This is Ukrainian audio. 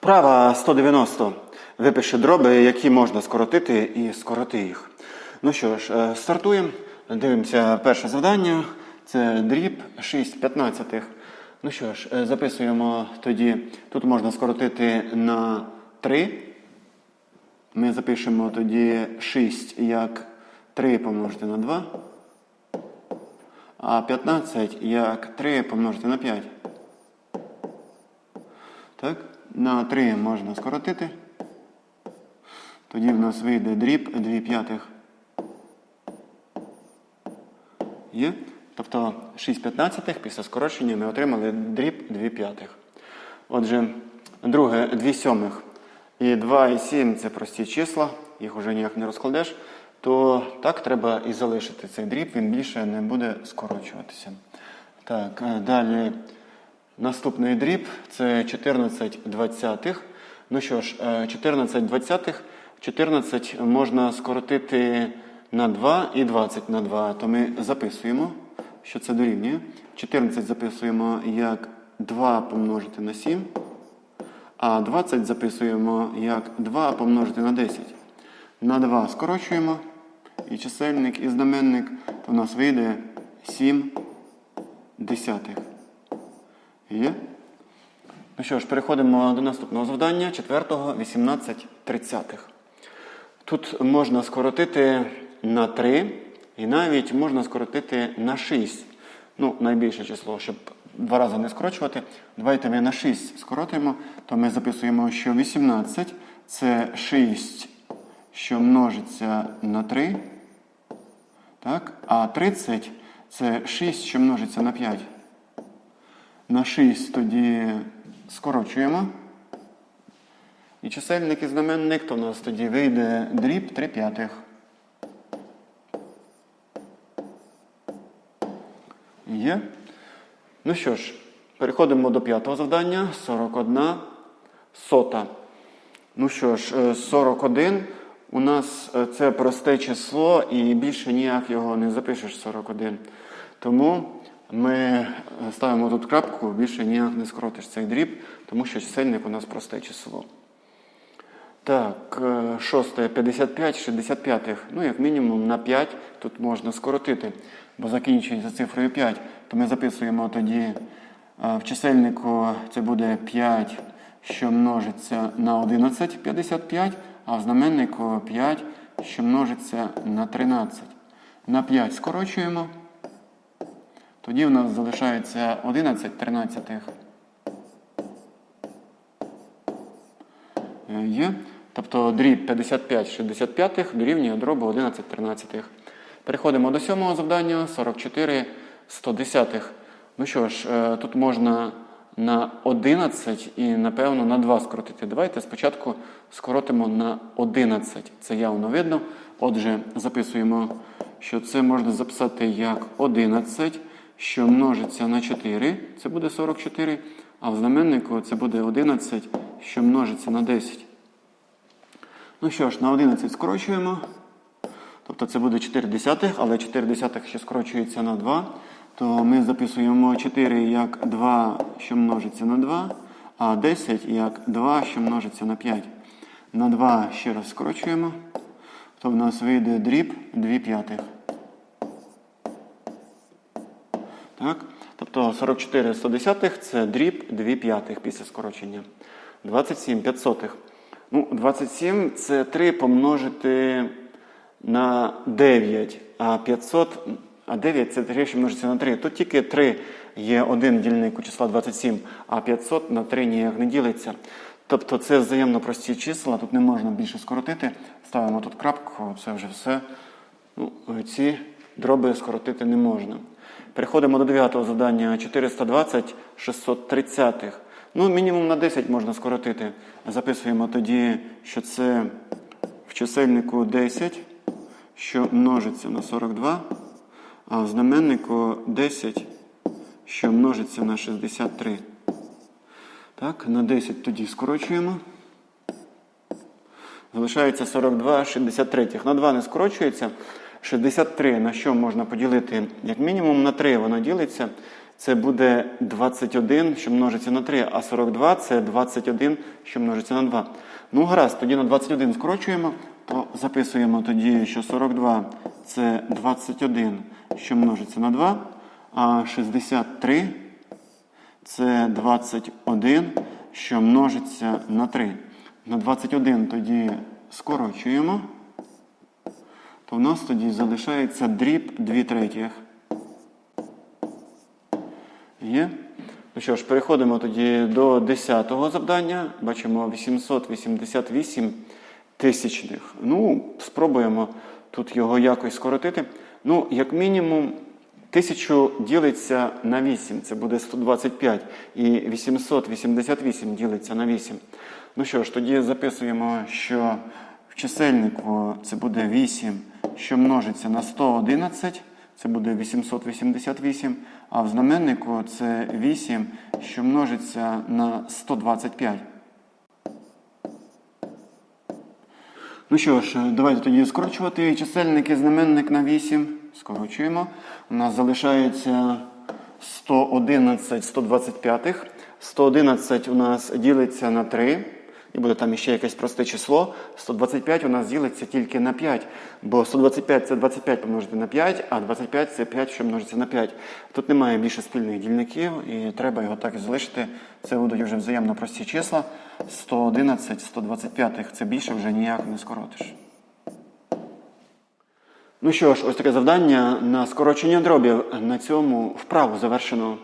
Вправа 190. Випиши дроби, які можна скоротити, і скороти їх. Ну що ж, е, стартуємо. Дивимося перше завдання. Це дріб 6 п'ятнадцятих. Ну що ж, е, записуємо тоді. Тут можна скоротити на 3. Ми запишемо тоді 6 як 3 помножити на 2. А 15 як 3 помножити на 5. Так? На 3 можна скоротити. Тоді в нас вийде дріб 2 п'ятих. Є? Тобто 6 п'ятнадцятих після скорочення ми отримали дріб 2 п'ятих. Отже, друге 2 сьомих. І 2 і 7 це прості числа, їх вже ніяк не розкладеш. То так треба і залишити цей дріб, він більше не буде скорочуватися. Так, е, далі Наступний дріб це 14 двадцятих. Ну що ж, е, 14 двадцятих, 14 можна скоротити на 2 і 20 на 2. То ми записуємо, що це дорівнює. 14 записуємо як 2 помножити на 7, а 20 записуємо як 2 помножити на 10. На 2 скорочуємо. І чисельник, і знаменник, то в нас вийде 7 десятих. Є? Ну що ж, переходимо до наступного завдання, четвертого, 18 тридцятих. Тут можна скоротити на 3 і навіть можна скоротити на 6. Ну, найбільше число, щоб два рази не скорочувати. Давайте ми на 6 скоротимо, то ми записуємо, що 18 це 6, що множиться на 3. Так? А 30 це 6, що множиться на 5. На 6 тоді скорочуємо. І чисельник і знаменник, то у нас тоді вийде дріб 3 п'ятих. Є. Ну що ж, переходимо до п'ятого завдання. 41 сота. Ну що ж, е, 41 у нас е, це просте число і більше ніяк його не запишеш 41. Тому ми е, ставимо тут крапку, більше ніяк не скоротиш цей дріб, тому що чисельник у нас просте число. Так, е, шосте 55, 65. Ну, як мінімум на 5 тут можна скоротити, бо закінчується цифрою 5. То ми записуємо тоді е, в чисельнику це буде 5, що множиться на 11, 55, а в знаменнику 5, що множиться на 13. На 5 скорочуємо. Тоді в нас залишається 11 тринадцятих. Е, Є. Тобто дріб 55 65 дорівнює дробу 11 тринадцятих. Переходимо до сьомого завдання 44 110. Ну що ж, е, тут можна на 11 і, напевно, на 2 скоротити. Давайте спочатку скоротимо на 11. Це явно видно. Отже, записуємо, що це можна записати як 11 що множиться на 4, це буде 44, а в знаменнику це буде 11, що множиться на 10. Ну що ж, на 11 скорочуємо. Тобто це буде 4 десятих, але 4 десятих ще скорочується на 2. То ми записуємо 4 як 2, що множиться на 2, а 10 як 2, що множиться на 5. На 2 ще раз скорочуємо. То в нас вийде дріб 2 п'ятих. Так? Тобто 44 110 це дріб 2 п'ятих після скорочення. 27 500. Ну, 27 це 3 помножити на 9, а 500, а 9 це 3, що множиться на 3. Тут тільки 3 є один дільник у числа 27, а 500 на 3 ніяк не ділиться. Тобто це взаємно прості числа, тут не можна більше скоротити. Ставимо тут крапку, це вже все. Ну, ці дроби скоротити не можна. Переходимо до 9 завдання 420 630. Ну, мінімум на 10 можна скоротити. Записуємо тоді, що це в чисельнику 10, що множиться на 42, а в знаменнику 10, що множиться на 63. Так, на 10 тоді скорочуємо. Залишається 42 63. На 2 не скорочується. 63 на що можна поділити? Як мінімум на 3 воно ділиться. це буде 21, що множиться на 3, а 42 це 21, що множиться на 2. Ну, гаразд, тоді на 21 скорочуємо, то записуємо тоді, що 42 це 21, що множиться на 2, а 63 це 21, що множиться на 3. На 21 тоді скорочуємо, то в нас тоді залишається дріб 2 третіх. Є? Ну що ж, переходимо тоді до 10-го завдання. Бачимо 888 тисячних. Ну, спробуємо тут його якось скоротити. Ну, як мінімум, 1000 ділиться на 8, це буде 125. І 888 ділиться на 8. Ну що ж, тоді записуємо, що в чисельнику це буде 8, що множиться на 111. Це буде 888, а в знаменнику це 8, що множиться на 125. Ну що ж, давайте тоді скорочувати чисельник і знаменник на 8. Скорочуємо. У нас залишається 111 125. 111 у нас ділиться на 3. І буде там ще якесь просте число. 125 у нас ділиться тільки на 5. Бо 125 це 25 помножити на 5, а 25 це 5, що множиться на 5. Тут немає більше спільних дільників, і треба його так і залишити. Це будуть вже взаємно прості числа. 111, 125 це більше вже ніяк не скоротиш. Ну що ж, ось таке завдання на скорочення дробів. На цьому вправу завершено.